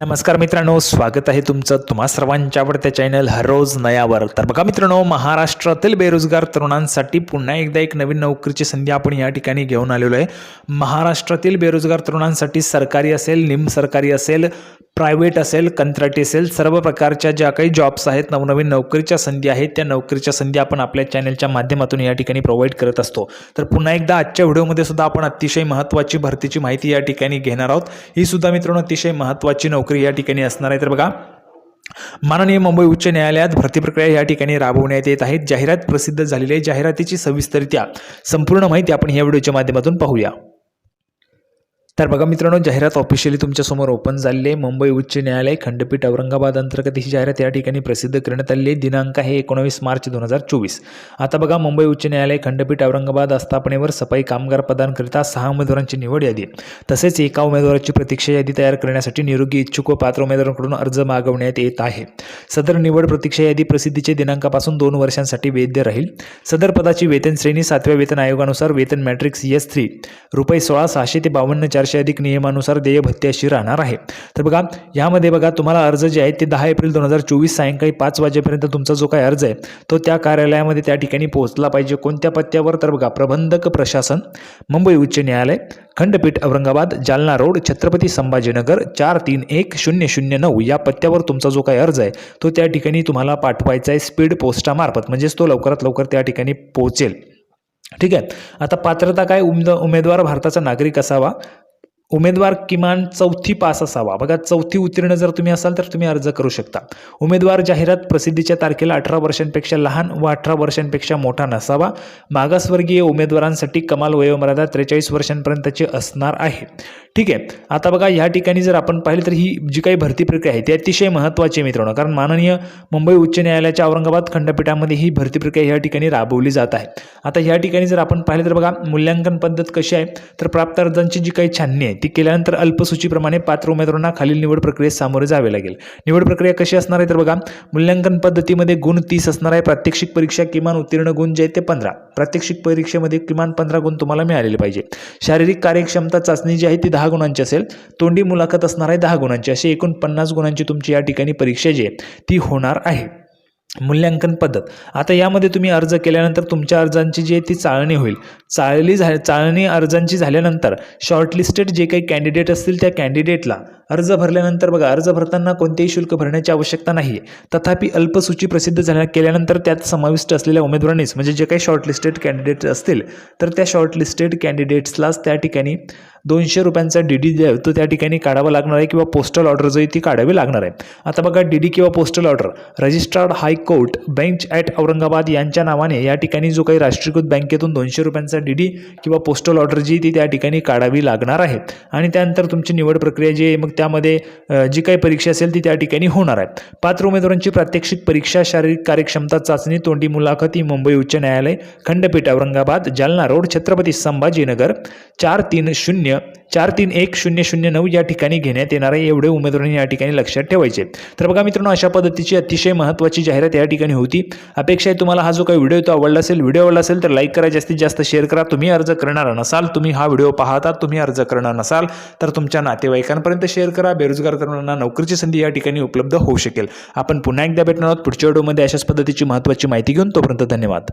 नमस्कार मित्रांनो स्वागत आहे तुमचं तुम्हा सर्वांच्या आवडत्या चॅनल हर रोज नयावर. तर बघा मित्रांनो महाराष्ट्रातील बेरोजगार तरुणांसाठी पुन्हा एकदा एक नवीन नोकरीची संधी आपण या ठिकाणी घेऊन आलेलो आहे. महाराष्ट्रातील बेरोजगार तरुणांसाठी सरकारी असेल निम सरकारी असेल प्रायव्हेट असेल कंत्राटी असेल सर्व प्रकारच्या ज्या काही जॉब्स आहेत नवनवीन नोकरीच्या संधी आहेत त्या नोकरीच्या संधी आपण आपल्या चॅनलच्या माध्यमातून या ठिकाणी प्रोव्हाइड करत असतो. तर पुन्हा एकदा आजच्या व्हिडिओमध्ये सुद्धा आपण अतिशय महत्त्वाची भरतीची माहिती या ठिकाणी घेणार आहोत. ही सुद्धा मित्रांनो अतिशय महत्त्वाची नोकरी या ठिकाणी असणार आहे. तर बघा माननीय मुंबई उच्च न्यायालयात भरती प्रक्रिया या ठिकाणी राबवण्यात येत आहेत जाहिरात प्रसिद्ध झालेली आहे. जाहिरातीची सविस्तरित्या संपूर्ण माहिती आपण या व्हिडिओच्या माध्यमातून पाहूया. तर बघा मित्रांनो जाहिरात ऑफिशियली तुमच्यासमोर ओपन झालेली आहे मुंबई उच्च न्यायालय खंडपीठ औरंगाबाद अंतर्गत ही जाहिरात या ठिकाणी प्रसिद्ध करण्यात आली आहे दिनांक आहे एकोणावीस मार्च दोन हजार चोवीस. आता बघा मुंबई उच्च न्यायालय खंडपीठ औरंगाबाद आस्थापनेवर सफाई कामगार पदांकरिता सहा उमेदवारांची निवड यादी तसेच एका उमेदवाराची प्रतीक्षा यादी तयार करण्यासाठी निरोगी इच्छुक व पात्र उमेदवारांकडून अर्ज मागवण्यात येत आहे. सदर निवड प्रतीक्षा यादी प्रसिद्धीचे दिनांकापासून दोन वर्षांसाठी वैध राहील. सदर पदाची वेतन श्रेणी सातव्या वेतन आयोगानुसार वेतन मॅट्रिक्स एस थ्री रुपये सोळा सहाशे ते बावन्न चारशे अधिक नियमानुसार देय भत्ते अशी राहणार आहे. तर बघा यामध्ये बघा तुम्हाला अर्ज जे आहेत ते दहा एप्रिल दोन हजार चोवीस सायंकाळी पाच वाजेपर्यंत तुमचा जो काही अर्ज आहे तो त्या कार्यालयामध्ये त्या ठिकाणी पोहोचला पाहिजे. कोणत्या पत्त्यावर? तर बघा प्रबंधक प्रशासन मुंबई उच्च न्यायालय खंडपीठ औरंगाबाद जालना रोड छत्रपती संभाजीनगर चार तीन एक शून्य शून्य नऊ या पत्त्यावर तुमचा जो काही अर्ज आहे तो त्या ठिकाणी तुम्हाला पाठवायचा आहे स्पीड पोस्टामार्फत. म्हणजेच तो लवकरात लवकर त्या ठिकाणी पोहोचेल. ठीक आहे? आता पात्रता काय? उमेद उमेदवार भारताचा नागरिक असावा. उमेदवार किमान चौथी पास असावा. बघा चौथी उत्तीर्ण जर तुम्ही असाल तर तुम्ही अर्ज करू शकता. उमेदवार जाहिरात प्रसिद्धीच्या तारखेला अठरा वर्षांपेक्षा लहान व अठरा वर्षांपेक्षा मोठा नसावा. मागासवर्गीय उमेदवारांसाठी कमाल वयोमर्यादा त्रेचाळीस वर्षांपर्यंतची असणार आहे. ठीक आहे. आता बघा ह्या ठिकाणी जर आपण पाहिलं तर ही जी काही भरती प्रक्रिया आहे ती अतिशय महत्त्वाची मित्रांनो. कारण माननीय मुंबई उच्च न्यायालयाच्या औरंगाबाद खंडपीठामध्ये ही भरती प्रक्रिया या ठिकाणी राबवली जात आहे. आता या ठिकाणी जर आपण पाहिलं तर बघा मूल्यांकन पद्धत कशी आहे तर प्राप्त अर्जांची जी काही छाननी आहे ती केल्यानंतर अल्पसूचीप्रमाणे पात्र उमेदवारांना खालील निवड प्रक्रियेत सामोरे जावे लागेल. निवड प्रक्रिया कशी असणार आहे तर बघा मूल्यांकन पद्धतीमध्ये गुण तीस असणार आहे प्रात्यक्षिक परीक्षा किमान उत्तीर्ण गुण जे आहे ते पंधरा. प्रात्यक्षिक परीक्षेमध्ये किमान पंधरा गुण तुम्हाला मिळालेले पाहिजे. शारीरिक कार्यक्षमता चाचणी जी आहे ती दहा गुणांची असेल तोंडी मुलाखत असणार आहे दहा गुणांची. अशी एकूण पन्नास गुणांची तुमची या ठिकाणी परीक्षा जी आहे ती होणार आहे. मूल्यांकन पद्धत. आता यामध्ये तुम्ही अर्ज केल्यानंतर तुमच्या अर्जांची जी आहे ती चाळणी होईल. चाळली झा चाळणी अर्जांची झाल्यानंतर शॉर्टलिस्टेड जे काही कॅन्डिडेट असतील त्या कॅन्डिडेटला अर्ज भरल्यानंतर बघा अर्ज भरताना कोणतेही शुल्क भरण्याची आवश्यकता नाही आहे तथापि अल्पसूची प्रसिद्ध झाल्या केल्यानंतर त्यात समाविष्ट असलेल्या उमेदवारांनीच म्हणजे जे काही शॉर्टलिस्टेड कॅन्डिडेट असतील तर त्या शॉर्टलिस्टेड कॅन्डिडेट्सलाच त्या ठिकाणी दोनशे रुपयांचा डी डी जो तो त्या ठिकाणी काढावा लागणार आहे किंवा पोस्टल ऑर्डर जो आहे ती काढावी लागणार आहे. आता बघा डी डी किंवा postal order registered high court bench at Aurangabad यांच्या नावाने या ठिकाणी जो काही राष्ट्रीयकृत बँकेतून दोनशे रुपयांचा डी डी किंवा पोस्टल ऑर्डर जी ती त्या ठिकाणी काढावी लागणार आहे. आणि त्यानंतर तुमची निवड प्रक्रिया जी आहे मग त्यामध्ये जी काही परीक्षा असेल ती त्या ठिकाणी होणार आहे. पात्र उमेदवारांची प्रात्यक्षिक परीक्षा शारीरिक कार्यक्षमता चाचणी तोंडी मुलाखत ही मुंबई उच्च न्यायालय खंडपीठ औरंगाबाद जालना रोड छत्रपती संभाजीनगर चार तीन शून्य शून्य चार तीन एक शून्य शून्य नऊ या ठिकाणी घेण्यात येणार आहे एवढे उमेदवारांनी या ठिकाणी लक्षात ठेवायचे. तर बघा मित्रांनो अशा पद्धतीची अतिशय महत्त्वाची जाहिरात या ठिकाणी होती. अपेक्षा आहे तुम्हाला हा जो काही व्हिडिओ तो आवडला असेल व्हिडिओ आवडला असेल तर लाईक करा जास्तीत जास्त शेअर करा. तुम्ही अर्ज करणार नसाल तुम्ही हा व्हिडिओ पाहता तुम्ही अर्ज करणार नसाल तर तुमच्या नातेवाईकांपर्यंत शेअर करा. बेरोजगार तरुणांना नोकरीची संधी या ठिकाणी उपलब्ध होऊ शकेल. आपण पुन्हा एकदा भेटणार आहोत पुढच्या व्हिडिओमध्ये. अशाच पद्धतीची महत्त्वाची माहिती घेऊन तोपर्यंत धन्यवाद.